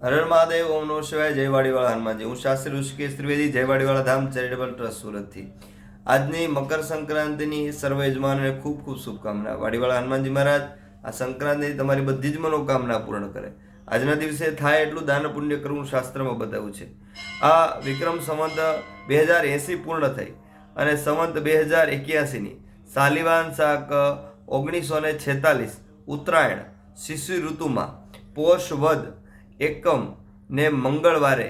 હરણ મહાદેવ ઓમ નો શિવાય જયવાડીવાળા હનુમાનજી. હું શાસ્ત્રી ઋષિકેશ ત્રિવેદી જયવાડીવાળા ધામ, ચેરિટેબલ ટ્રસ્ટ સુરતથી. આજની મકર સંક્રાંતિની સર્વ યજમાનોને ખૂબ ખૂબ શુભકામના. વાડીવાળા હનુમાનજી મહારાજ, આ સંક્રાંતિ તમારી બધી જ મનોકામના પૂર્ણ કરે. આજના દિવસે થાય એટલું દાન પુણ્ય કરવું શાસ્ત્રમાં બતાવ્યું છે. આ વિક્રમ સંવંત બે હજાર એંસી પૂર્ણ થઈ અને સંવંત બે હજાર એક્યાસીની સાલિવાન શાક ઓગણીસો ને છેતાલીસ ઉત્તરાયણ શિશુ ઋતુમાં પોષ વદ એકમ ને મંગળવારે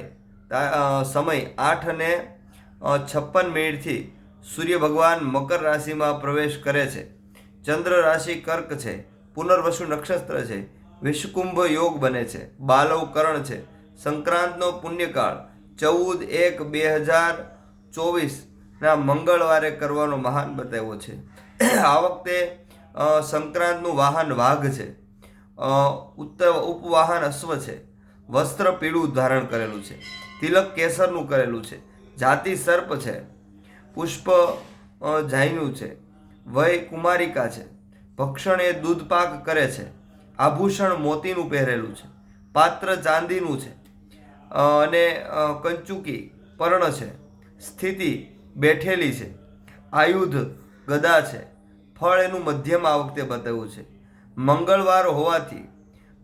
સમય આઠ અને છપ્પન મિનિટથી સૂર્ય ભગવાન મકર રાશિમાં પ્રવેશ કરે છે. ચંદ્ર રાશિ કર્ક છે, પુનર્વસુ નક્ષત્ર છે, વિષકુંભ યોગ બને છે બાલવ કરણ છે, સંક્રાંતનો પુણ્યકાળ, ચૌદ એક બે હજાર ચોવીસના મંગળવારે કરવાનો મહાન બતાવ્યો છે. આ વખતે સંક્રાંતનું વાહન વાઘ છે. ઉત્તર ઉપવાહન અશ્વ છે. વસ્ત્ર પીળું ધારણ કરેલું છે. તિલક કેસરનું કરેલું છે. જાતિ સર્પ છે. પુષ્પ જાયનું છે. વય કુમારિકા છે. ભક્ષણ એ દૂધપાક કરે છે. આભૂષણ મોતીનું પહેરેલું છે. પાત્ર ચાંદીનું છે. અને કંચુકી, પર્ણ છે. સ્થિતિ બેઠેલી છે. આયુધ ગદા છે. ફળ એનું મધ્યમ આ વખતે બતાવ્યું છે. મંગળવાર હોવાથી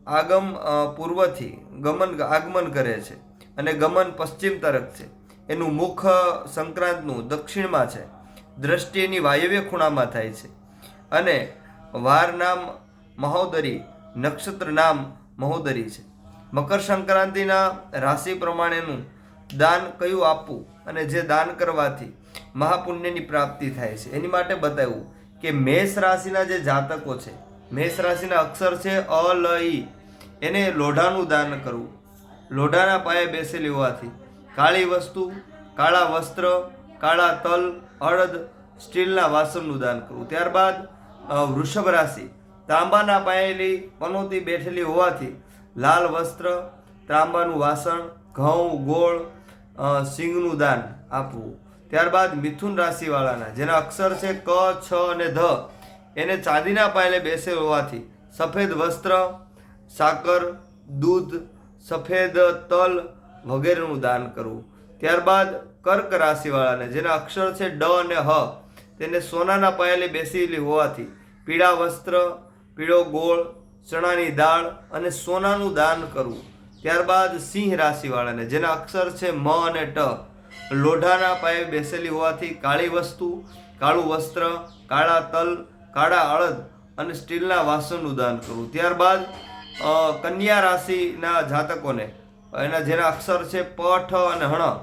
આગમ પૂર્વથી ગમન, આગમન કરે છે અને ગમન પશ્ચિમ તરફ છે. એનું મુખ સંક્રાંતનું દક્ષિણમાં છે. દ્રષ્ટિ એની વાયવ્ય ખૂણામાં થાય છે. અને વાર નામ મહોદરી, નક્ષત્ર નામ મહોદરી છે. મકર સંક્રાંતિના રાશિ પ્રમાણેનું દાન કયું આપવું અને જે દાન કરવાથી મહાપુણ્યની પ્રાપ્તિ થાય છે? એની માટે બતાવ્યું કે મેષ રાશિના જે જાતકો છે મેષ રાશિના અક્ષર છે અ એને લોઢાનું દાન કરવું. લોઢાના પાયે બેસેલી હોવાથી કાળી વસ્તુ, કાળા વસ્ત્ર, કાળા તલ અડદ સ્ટીલના વાસણનું દાન કરવું. ત્યારબાદ વૃષભ રાશિ. તાંબાના પાયેલી પનોતી બેઠેલી હોવાથી લાલ વસ્ત્ર, તાંબાનું વાસણ, ઘઉં, ગોળ સિંગનું દાન આપવું. ત્યારબાદ મિથુન રાશિવાળાના, જેના અક્ષર છે ક, છ અને ધ. એને ચાંદીના પાયલે બેસેલ હોવાથી સફેદ વસ્ત્ર, સાકર, દૂધ, સફેદ તલ વગેરેનું દાન કરવું. ત્યારબાદ કર્ક રાશિવાળાને, જેના અક્ષર છે ડ અને હ, તેને સોનાના પાયલે બેસેલી હોવાથી પીળા વસ્ત્ર, પીળો ગોળ, ચણાની દાળ અને સોનાનું દાન કરવું. ત્યારબાદ સિંહ રાશિવાળાને, જેના અક્ષર છે મ અને ટ, લોઢાના પાયે બેસેલી હોવાથી કાળી વસ્તુ, કાળું વસ્ત્ર, કાળા તલ કાળા અળદ અને સ્ટીલના વાસણનું દાન કરવું. ત્યારબાદ કન્યા રાશિના જાતકોને, એના જેના અક્ષર છે પ, ઠ અને હણ,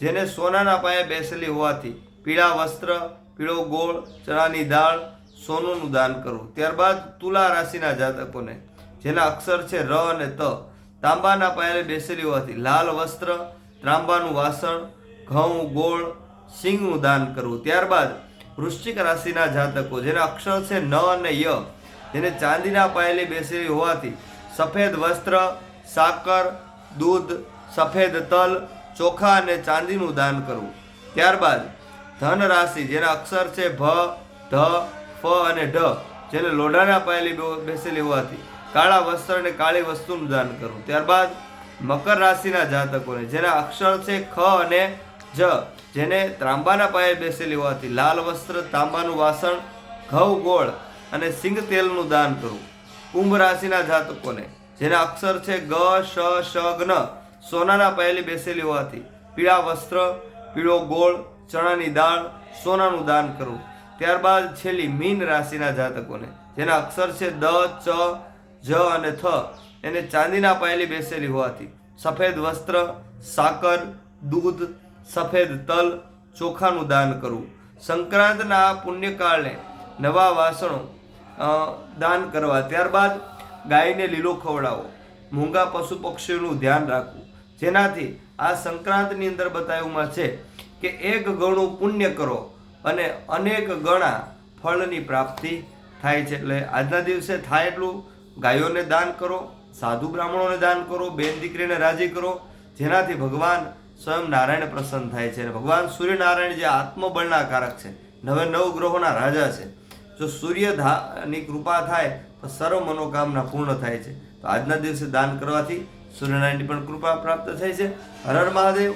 જેને સોનાના પાયે બેસેલી હોવાથી પીળા વસ્ત્ર, પીળો ગોળ, ચણાની દાળ સોનુનું દાન કરવું. ત્યારબાદ, તુલા રાશિના જાતકોને, જેના અક્ષર છે ર અને ત, તાંબાના પાયે બેસેલી હોવાથી લાલ વસ્ત્ર, ત્રાંબાનું વાસણ, ઘઉં, ગોળ, સિંગનું દાન કરવું. ત્યારબાદ વૃશ્ચિક રાશિના જાતકો, જેના અક્ષર છે ન અને ય, જેને ચાંદીના પાયેલી બેસેલી હોવાથી સફેદ વસ્ત્ર, સાકર, દૂધ, સફેદ તલ, ચોખા અને ચાંદીનું દાન કરવું. ત્યારબાદ ધન રાશિ, જેના અક્ષર છે ભ, ધ, ફ અને ઢ, જેને લોઢાના પાયેલી બેસેલી હોવાથી કાળા વસ્ત્ર અને કાળી વસ્તુનું દાન કરવું. ત્યારબાદ મકર રાશિના જાતકોને, જેના અક્ષર છે ખ અને જ, જેને ત્રાંબાના પાયે બેસેલી હોવાથી લાલ વસ્ત્ર, તાંબાનું વાસણ, ઘઉં ગોળ અને સિંગ તેલનું દાન કરવું કુંભ રાશિના જાતકોને, જેના અક્ષર છે ગ, શ શ જ્ઞ સોનાના પાયેલી બેસેલી હોવાથી પીળા વસ્ત્ર, પીળો ગોળ, ચણાની દાળ, સોનાનું દાન કરવું ત્યારબાદ છેલ્લી મીન રાશિના જાતકોને, જેના અક્ષર છે દ, ચ, જ અને થ, એને ચાંદીના પાયેલી બેસેલી હોવાથી સફેદ વસ્ત્ર, સાકર, દૂધ સફેદ તલ ચોખાનું દાન કરવું. સંક્રાંતના પુણ્યકાળને નવા વાસણો દાન કરવા. ત્યારબાદ ગાયને લીલો ખવડાવો. મૂંગા પશુ પક્ષીઓનું ધ્યાન રાખવું. જેનાથી આ સંક્રાંતની અંદર બતાવ્યુંમાં છે કે એક ગણું પુણ્ય કરો અને અનેક ગણા ફળની પ્રાપ્તિ થાય છે. એટલે આજના દિવસે થાય એટલું. ગાયોને દાન કરો, સાધુ બ્રાહ્મણોને દાન કરો, બેન દીકરીને રાજી કરો. જેનાથી ભગવાન સ્વયં નારાયણ પ્રસન્ન થાય છે અને ભગવાન સૂર્યનારાયણ જે આત્મબળના કારક છે, નવે નવ ગ્રહોના રાજા છે. જો સૂર્ય ધા- કૃપા થાય, તો સર્વ મનોકામના પૂર્ણ થાય છે. તો આજના દિવસે દાન કરવાથી સૂર્યનારાયણની પણ કૃપા પ્રાપ્ત થાય છે. હર મહાદેવ.